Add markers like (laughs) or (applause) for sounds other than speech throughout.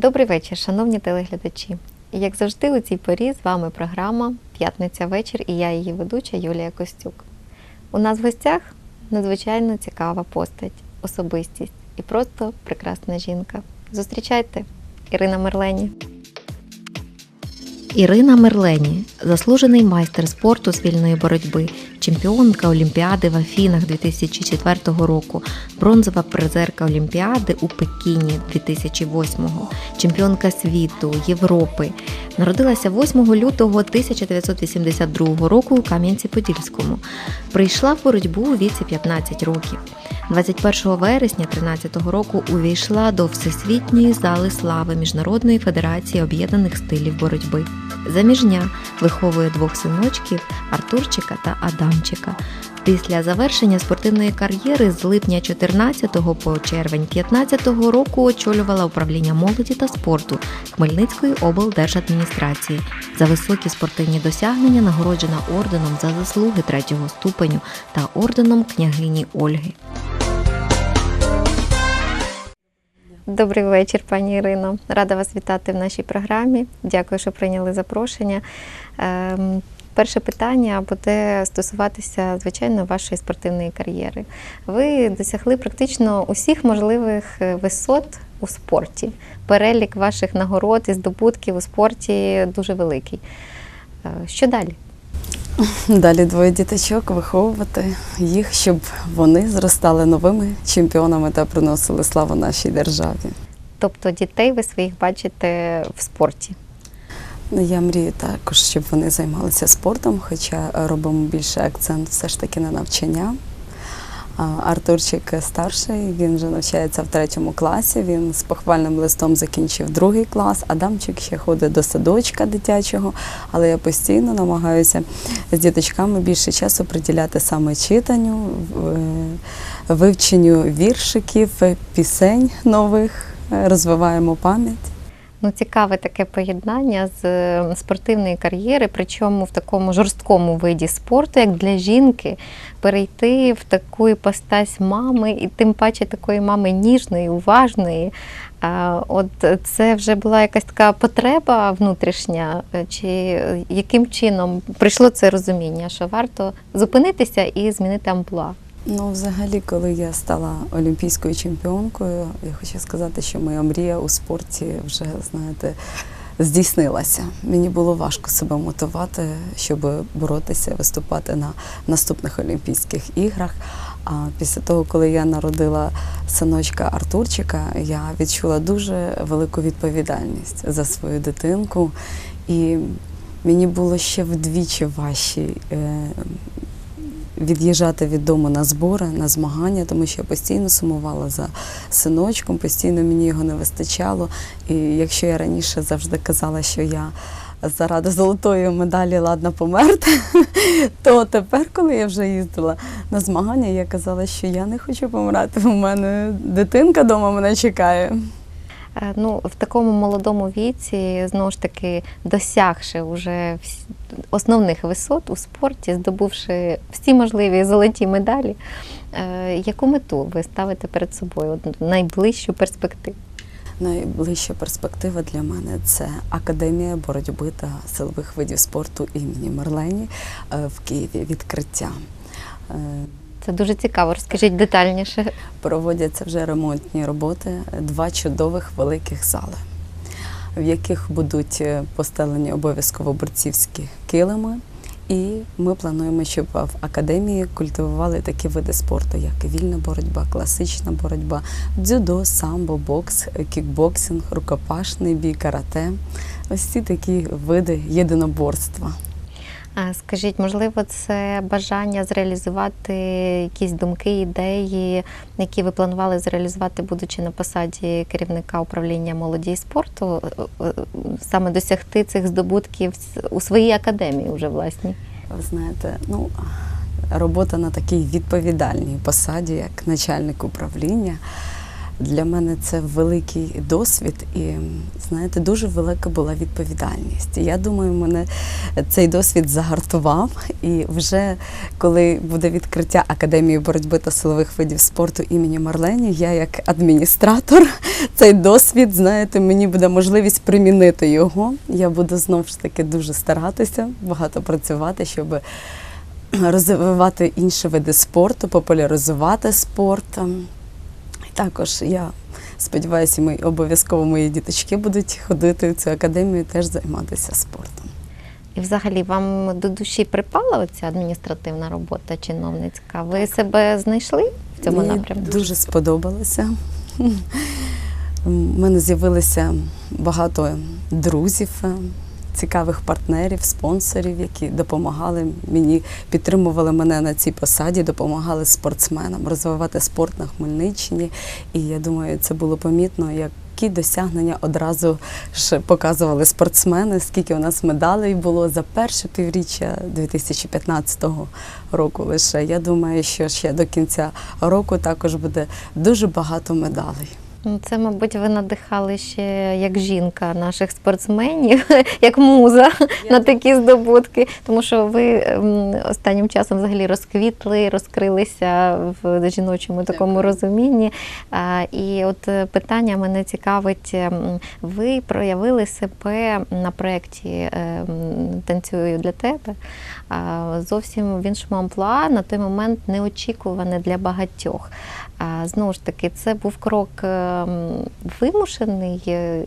Добрий вечір, шановні телеглядачі. Як завжди, у цій порі з вами програма П'ятниця вечір і я її ведуча Юлія Костюк. У нас в гостях надзвичайно цікава постать, особистість і просто прекрасна жінка. Зустрічайте Ірина Мерлені. Ірина Мерлені заслужений майстер спорту з вільної боротьби, чемпіонка Олімпіади в Афінах 2004 року, бронзова призерка Олімпіади у Пекіні 2008, чемпіонка світу, Європи. Народилася 8 лютого 1982 року у Кам'янці-Подільському. Прийшла в боротьбу у віці 15 років. 21 вересня 2013 року увійшла до Всесвітньої зали слави Міжнародної федерації об'єднаних стилів боротьби. Заміжня виховує двох синочків Артурчика та Адамчика. Після завершення спортивної кар'єри з липня 14 по червень 15 року очолювала управління молоді та спорту Хмельницької облдержадміністрації. За високі спортивні досягнення нагороджена орденом за заслуги третього ступеню та орденом княгині Ольги. Добрий вечір, пані Ірино. Рада вас вітати в нашій програмі. Дякую, що прийняли запрошення. Ем, Перше питання буде стосуватися, звичайно, вашої спортивної кар'єри. Ви досягли практично усіх можливих е, висот у спорті. Перелік ваших нагород і здобутків у спорті дуже великий. Е, Що далі? (laughs) Далі двоє діточок виховувати їх, щоб вони зростали новими чемпіонами та приносили славу нашій державі. Тобто дітей ви своїх бачите в спорті. Ну, Я мрію також, щоб вони займалися спортом, хоча робимо більше акцент все ж таки на навчання. Артурчик старший, він вже навчається в третьому класі. Він з похвальним листом закінчив другий клас. Адамчик ще ходить до садочка дитячого, але я постійно намагаюся з діточками більше часу приділяти саме читанню, е, вивченню віршиків, пісень нових, е, розвиваємо пам'ять. Ну, цікаве таке поєднання з е, спортивної кар'єри, причому в такому жорсткому виді спорту, як для жінки, перейти в таку іпостась мами, і тим паче такої мами ніжної, уважної. От це вже була якась така потреба внутрішня, е, чи е, яким чином прийшло це розуміння, що варто зупинитися і змінити амплуа? Ну, взагалі, коли я стала олімпійською чемпіонкою, я хочу сказати, що моя мрія у спорті вже, знаєте, здійснилася. Мені було важко себе мотивувати, щоб боротися, виступати на наступних Олімпійських іграх. А після того, коли я народила синочка Артурчика, я відчула дуже велику відповідальність за свою дитинку. І мені було ще вдвічі важче е, від'їжджати від дому на збори, на змагання, тому що я постійно сумувала за синочком, постійно мені його не вистачало. І якщо я раніше завжди казала, що я заради золотої медалі ладна померти, (laughs) то тепер, коли я вже їздила на змагання, я казала, що я не хочу помирати. У мене дитинка вдома мене чекає. Е, Ну, в такому молодому віці, знову ж таки, досягши уже основних висот у спорті, здобувши всі можливі золоті медалі, е, яку мету ви ставите перед собою, найближчу перспективу? Найближча перспектива для мене це академія боротьби та силових видів спорту імені Мерлені е, в Києві. Відкриття. Це дуже цікаво. Розкажіть детальніше. Проводяться вже ремонтні роботи, два чудових великих зали, в яких будуть е, постелені обов'язково борцівські килими. І ми плануємо, щоб в академії культивували такі види спорту, як вільна боротьба, класична боротьба, дзюдо, самбо, бокс, кікбоксинг, рукопашний бій, карате. Ось ці такі види єдиноборства. Скажіть, можливо, це бажання зреалізувати якісь думки, ідеї, які ви планували зреалізувати, будучи на посаді керівника управління молоді і спорту, е, е, саме досягти цих здобутків у своїй академії вже власній? Ви знаєте, ну робота на такій відповідальній посаді, як начальник управління, Для мене це великий досвід і, знаєте, дуже велика була відповідальність. Я думаю, мене цей досвід загартував. І вже коли буде відкриття Академії боротьби та силових видів спорту імені Марлені, я як адміністратор (laughs) цей досвід, знаєте, мені буде можливість примінити його. Я буду знову ж таки дуже старатися, багато працювати, щоб розвивати інші види спорту, популяризувати спорт. Також я сподіваюся, ми обов'язково мої діточки будуть ходити в цю академію теж займатися спортом. І взагалі вам до душі припала оця адміністративна робота чиновницька? Ви себе знайшли в цьому Мені напрямку? дуже сподобалося. У мене з'явилося багато друзів, цікавих партнерів, спонсорів, які допомагали мені, підтримували мене на цій посаді, допомагали спортсменам розвивати спорт на Хмельниччині. І я думаю, це було помітно, які досягнення одразу ж показували спортсмени, скільки у нас медалей було за перше півріччя 2015 року лише. Я думаю, що ще до кінця року також буде дуже багато медалей. Ну, Це, мабуть, ви надихали ще як жінка наших спортсменів, (laughs) як муза на такі здобутки. Тому що ви ем, останнім часом взагалі розквітли, розкрилися в жіночому такому розумінні. І от е, питання мене цікавить. ем, Ви проявили себе на проєкті ем, Танцюю для тебе зовсім в іншому амплуа, на той момент неочікуване для багатьох. Знову ж таки, це був крок ем, вимушений. Е,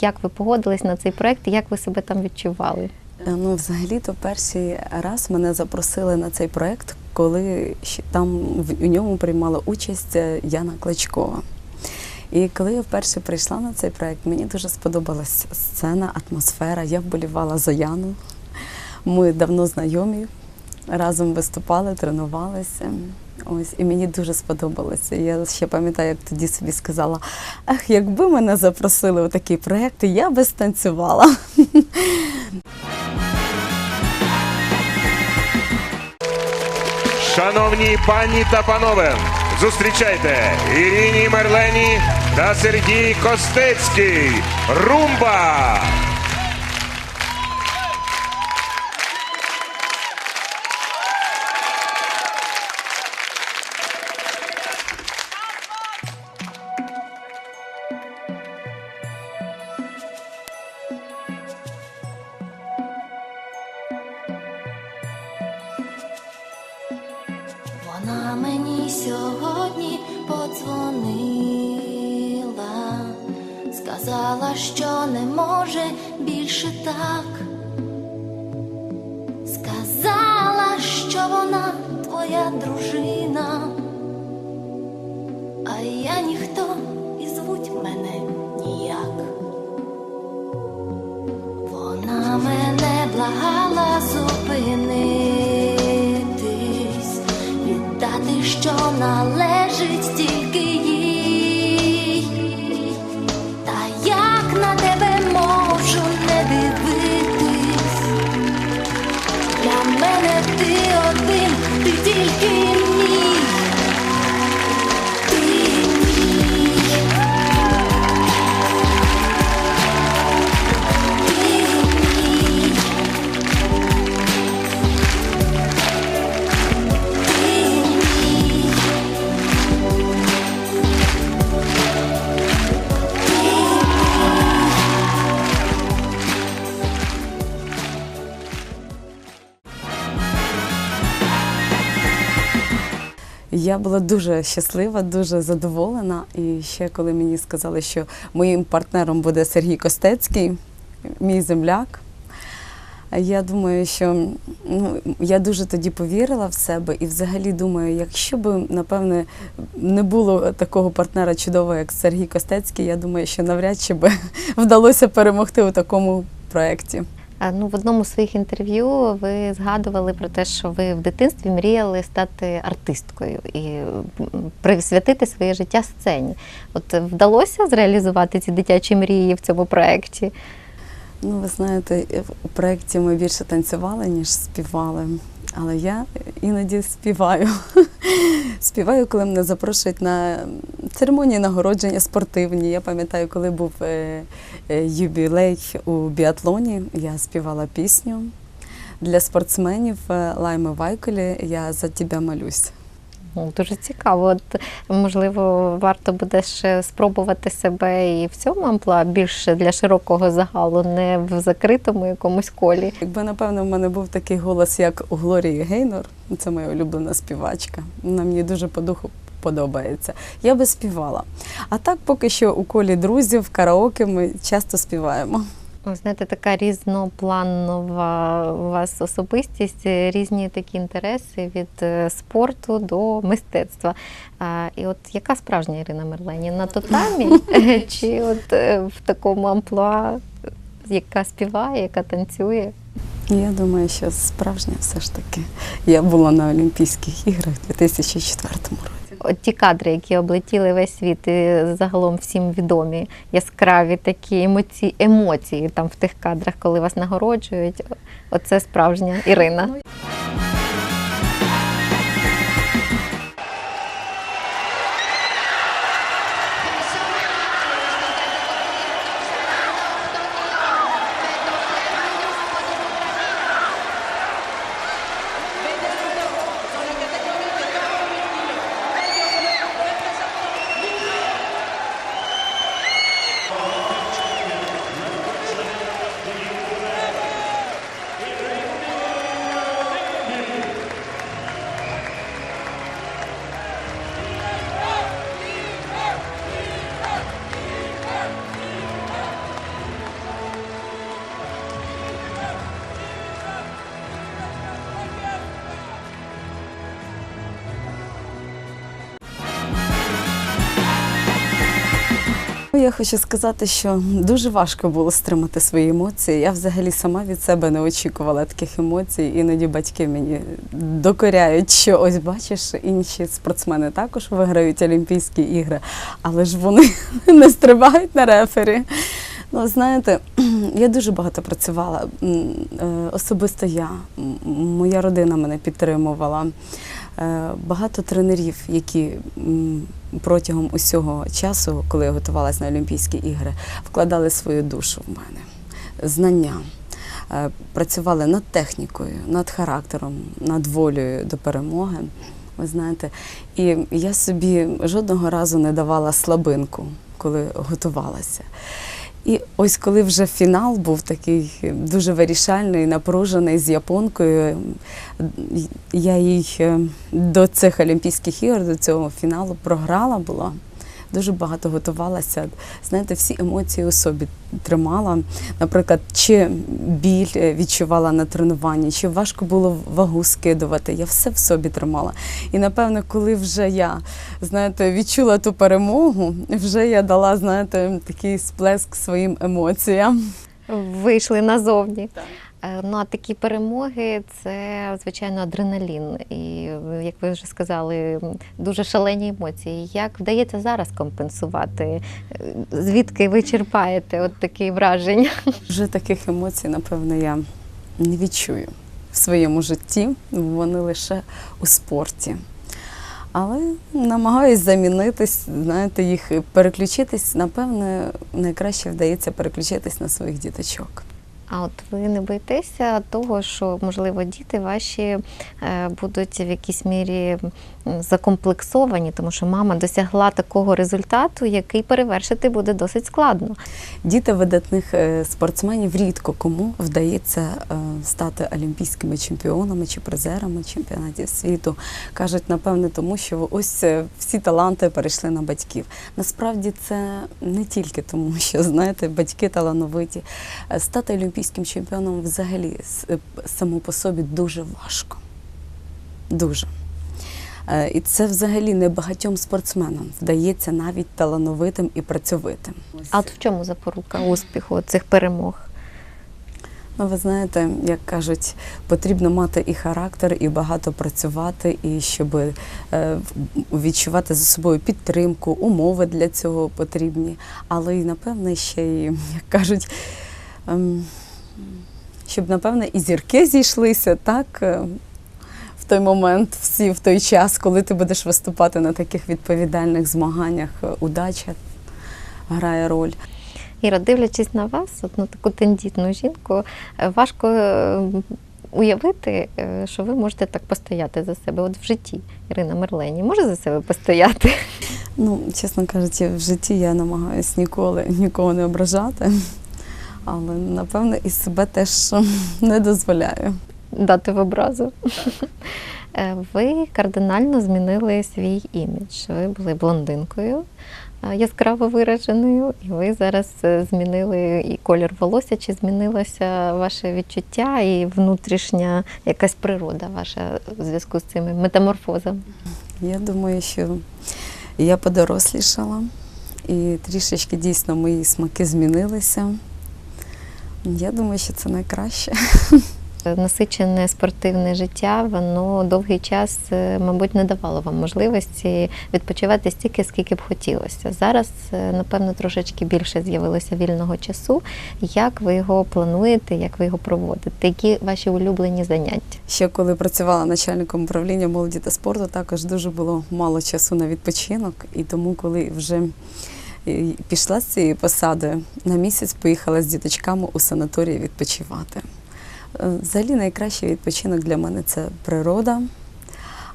Як ви погодились на цей проект як ви себе там відчували? Е, Ну, взагалі-то перший раз мене запросили на цей проект, коли там в- ньому приймала участь е, Яна Кличкова. І коли я вперше прийшла на цей проект, мені дуже сподобалась сцена, атмосфера. Я вболівала за Яну. Ми давно знайомі, разом виступали, тренувалися. Ось, і мені дуже сподобалося. Я ще пам'ятаю, як тоді собі сказала: ах, якби мене запросили у такий проект, я би станцювала. Шановні пані та панове, зустрічайте Ірині Мерлені та Сергій Костецький. Румба! Дружина, а я ніхто і звуть мене ніяк. Вона мене благала зупинитись, віддати, що належить тільки Я була дуже щаслива, дуже задоволена. І ще коли мені сказали, що моїм партнером буде Сергій Костецький, мій земляк. Я думаю, що ну, я дуже тоді повірила в себе і взагалі думаю, якщо б, напевне, не було такого партнера чудового, як Сергій Костецький, я думаю, що навряд чи би (laughs) вдалося перемогти у такому проєкті. А, Ну, в одному з своїх інтерв'ю ви згадували про те, що ви в дитинстві мріяли стати артисткою і присвятити своє життя сцені. От вдалося зреалізувати ці дитячі мрії в цьому проєкті? Ну, ви знаєте, у проєкті ми більше танцювали, ніж співали. Але я іноді співаю. (laughs) Співаю, коли мене запрошують на церемонії нагородження спортивні. Я пам'ятаю, коли був е, е, юбілей у біатлоні, я співала пісню для спортсменів е, Лайми Вайколі Я за тебе молюсь. Ну, Дуже цікаво. От, можливо, варто буде ще спробувати себе і в цьому амплуа більше для широкого загалу, не в закритому якомусь колі. Якби, напевно, в мене був такий голос, як у Глорії Гейнор, це моя улюблена співачка. Вона мені дуже по духу подобається. Я би співала. А так, поки що у колі друзів, караоке ми часто співаємо. Ви Знаєте, така різнопланова у вас особистість, різні такі інтереси від е, спорту до мистецтва. А, і от яка справжня Ірина Мерлені? На татамі (laughs) чи от е, в такому амплуа, яка співає, яка танцює? Я думаю, що справжня все ж таки. Я була на Олімпійських іграх у 2004 році. От ті кадри, які облетіли весь світ, і загалом всім відомі, яскраві такі емоції, емоції там в тих кадрах, коли вас нагороджують. Оце справжня Ірина. Я хочу сказати, що дуже важко було стримати свої емоції. Я взагалі сама від себе не очікувала таких емоцій. Іноді батьки мені докоряють, що ось бачиш, інші спортсмени також виграють Олімпійські ігри, але ж вони (laughs) не стрибають на рефері. Ну, знаєте, (clears throat) я дуже багато працювала. Е, Особисто я, моя родина мене підтримувала. Е, Багато тренерів, які протягом усього часу, коли я готувалася на Олімпійські ігри, вкладали свою душу в мене, знання, е, працювали над технікою, над характером, над волею до перемоги. Ви знаєте, і я собі жодного разу не давала слабинку, коли готувалася. І ось коли вже фінал був такий дуже вирішальний, напружений з японкою, я їй е, до цих Олімпійських ігор, до цього фіналу програла була. Дуже багато готувалася. Знаєте, всі емоції у собі тримала. Наприклад, чи біль е, відчувала на тренуванні, чи важко було вагу скидувати. Я все в собі тримала. І напевно, коли вже я знаєте, відчула ту перемогу, вже я дала, знаєте, такий сплеск своїм емоціям. Вийшли назовні. Е, Ну а такі перемоги це звичайно адреналін. І як ви вже сказали, дуже шалені емоції. Як вдається зараз компенсувати? Е, Звідки ви черпаєте от такі враження? (laughs) Вже таких емоцій, напевно, я не відчую в своєму житті. Вони лише у спорті. Але намагаюсь замінитись, знаєте, їх переключитись. Напевне, найкраще вдається переключитись на своїх діточок. А от ви не боїтеся того, що можливо діти ваші е, будуть в якійсь мірі закомплексовані, тому що мама досягла такого результату, який перевершити буде досить складно. Діти видатних е, спортсменів рідко кому вдається е, стати олімпійськими чемпіонами чи призерами чемпіонатів світу. Кажуть, напевне, тому що ось всі таланти перейшли на батьків. Насправді це не тільки тому, що знаєте, батьки талановиті. Стати олімпійським чемпіоном взагалі е, само по собі дуже важко. Дуже. Е, І це взагалі не багатьом спортсменам вдається навіть талановитим і працьовитим. А от в чому запорука успіху цих перемог? Ну, ви знаєте, як кажуть, потрібно мати і характер, і багато працювати, і щоб е, відчувати за собою підтримку, умови для цього потрібні. Але і напевне ще й, як кажуть, ем, щоб напевне і зірки зійшлися, так. е, в той момент, всі в той час, коли ти будеш виступати на таких відповідальних змаганнях, е, удача грає роль. Іра, дивлячись на вас, одну таку тендітну жінку, е, важко уявити, що ви можете так постояти за себе. От в житті Ірина Мерлені може за себе постояти? Ну, чесно кажучи, в житті я намагаюся ніколи нікого не ображати, але напевно і себе теж (laughs) не дозволяю. дати в образу. (laughs) Е, Ви кардинально змінили свій імідж. Ви були блондинкою е, яскраво вираженою, і ви зараз е, змінили і колір волосся, чи змінилося ваше відчуття і внутрішня якась природа ваша в зв'язку з цими метаморфозами? Я думаю, що я подорослішала, і трішечки дійсно мої смаки змінилися. Я думаю, що це найкраще. (laughs) Насичене спортивне життя, воно довгий час, е, мабуть, не давало вам можливості відпочивати стільки, скільки б хотілося. Зараз, е, напевно, трошечки більше з'явилося вільного часу. Як ви його плануєте, як ви його проводите? Які ваші улюблені заняття? Ще коли працювала начальником управління молоді та спорту, також дуже було мало часу на відпочинок. І тому, коли вже пішла з цієї посади, на місяць поїхала з діточками у санаторій відпочивати. Е, Взагалі найкращий відпочинок для мене це природа,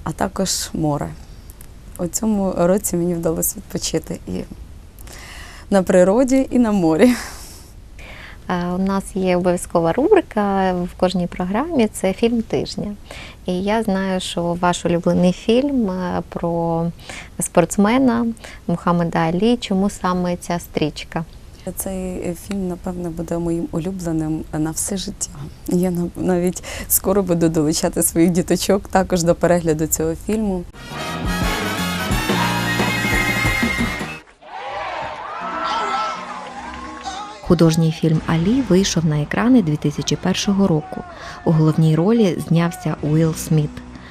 а також море. У цьому році мені вдалося відпочити і на природі, і на морі. У нас є обов'язкова рубрика в кожній програмі це фільм тижня. І я знаю, що ваш улюблений фільм е, про спортсмена Мухаммеда Алі. Чому саме ця стрічка? Цей фільм, напевне, буде моїм улюбленим на все життя. Я нав- навіть скоро буду долучати своїх діточок також до перегляду цього фільму. Художній фільм Алі вийшов на екрани 2001 року. У головній ролі знявся Уилл Сміт.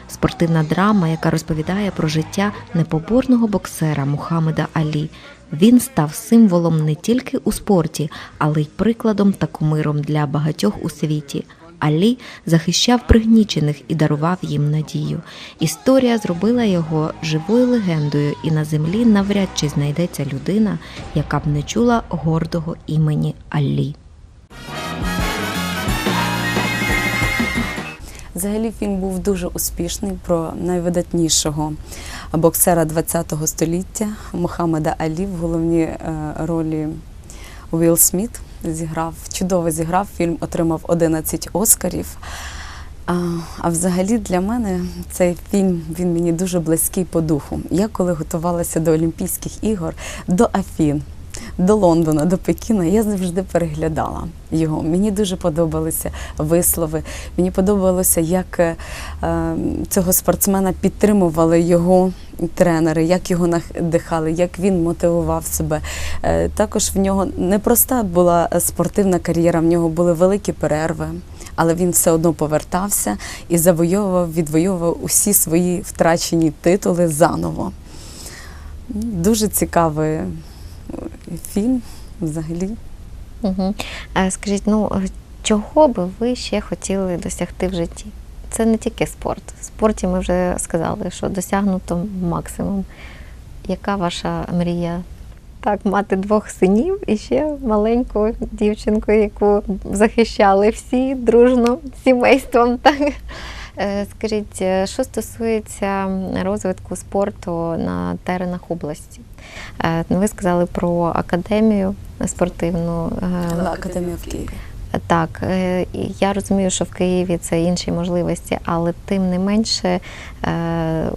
Спортивна драма, яка розповідає про життя непоборного боксера Мухаммеда Алі. Він став символом не тільки у спорті, але й прикладом та кумиром для багатьох у світі. Алі захищав пригнічених і дарував їм надію. Історія зробила його живою легендою, і на землі навряд чи знайдеться людина, яка б не чула гордого імені Алі. Взагалі фільм був дуже успішний про найвидатнішого боксера ХХ століття Мухаммеда Алі в головній е, ролі Уілл Сміт зіграв, чудово зіграв. Фільм отримав 11 Оскарів. А, а взагалі для мене цей фільм він мені дуже близький по духу. Я коли готувалася до Олімпійських ігор, до Афін, до Лондона, до Пекіна, я завжди переглядала його. Мені дуже подобалися вислови. Мені подобалося, як е, е, цього спортсмена підтримували його тренери, як його надихали, як він мотивував себе. Е, також в нього непроста була спортивна кар'єра, в нього були великі перерви. Але він все одно повертався і завойовував, відвоював усі свої втрачені титули заново. Дуже цікавий е, фільм взагалі. Угу. Скажіть, ну чого би ви ще хотіли досягти в житті? Це не тільки спорт. В спорті ми вже сказали, що досягнуто максимум. Яка ваша мрія? Так, мати двох синів і ще маленьку дівчинку, яку захищали всі дружно сімейством. Так? Е, Скажіть, е, що стосується розвитку спорту на теренах області? Е, Ви сказали про академію спортивну. Академія в Києві. Так, е, я розумію, що в Києві це інші можливості, але тим не менше е,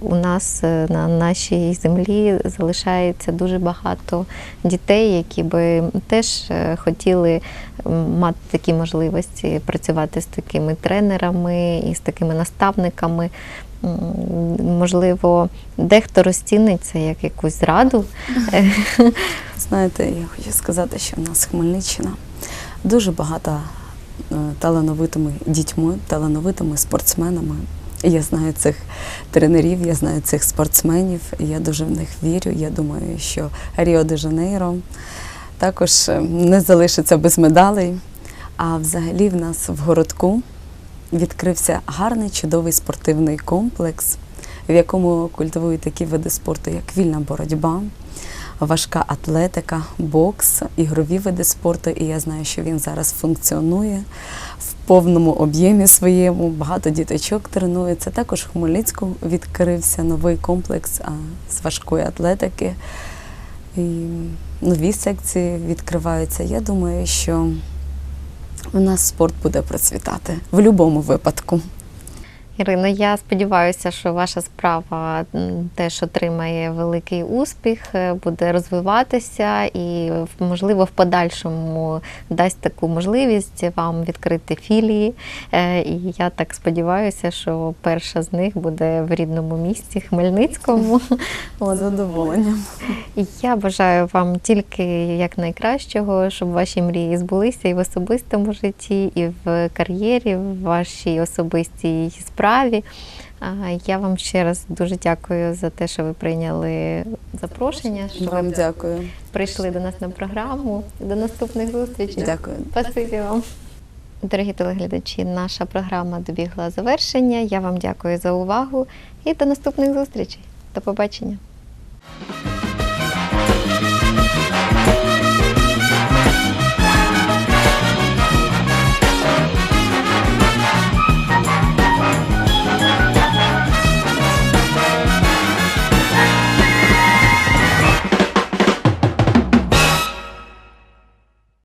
у нас е, на нашій землі залишається дуже багато дітей, які би теж хотіли мати такі можливості працювати з такими тренерами і з такими наставниками. Можливо, дехто розцінить це як якусь зраду. (laughs) Знаєте, я хочу сказати, що в нас Хмельниччина дуже багата е, талановитими дітьми, талановитими спортсменами. Я знаю цих тренерів, я знаю цих спортсменів, і я дуже в них вірю. Я думаю, що Ріо де Жанейро також е, не залишиться без медалей. А взагалі в нас в городку відкрився гарний чудовий спортивний комплекс, в якому культивують такі види спорту, як вільна боротьба, важка атлетика, бокс, ігрові види спорту. І я знаю, що він зараз функціонує в повному об'ємі своєму. Багато діточок тренується. Також в Хмельницьку відкрився новий комплекс з важкої атлетики. І нові секції відкриваються. Я думаю, що у нас спорт буде процвітати в будь-якому випадку. Ірино, я сподіваюся, що ваша справа теж отримає великий успіх, е, буде розвиватися і, можливо, в подальшому дасть таку можливість вам відкрити філії. Е, І я так сподіваюся, що перша з них буде в рідному місті Хмельницькому. Задоволенням. Я бажаю вам тільки якнайкращого, щоб ваші мрії збулися і в особистому житті, і в кар'єрі, в вашій особистій справі. А, Я вам ще раз дуже дякую за те, що ви прийняли запрошення, що Вам ви дякую. прийшли до нас на програму. До наступних зустрічей. Дякую. Спасибі вам. Дорогі телеглядачі, наша програма добігла завершення. Я вам дякую за увагу і до наступних зустрічей. До побачення.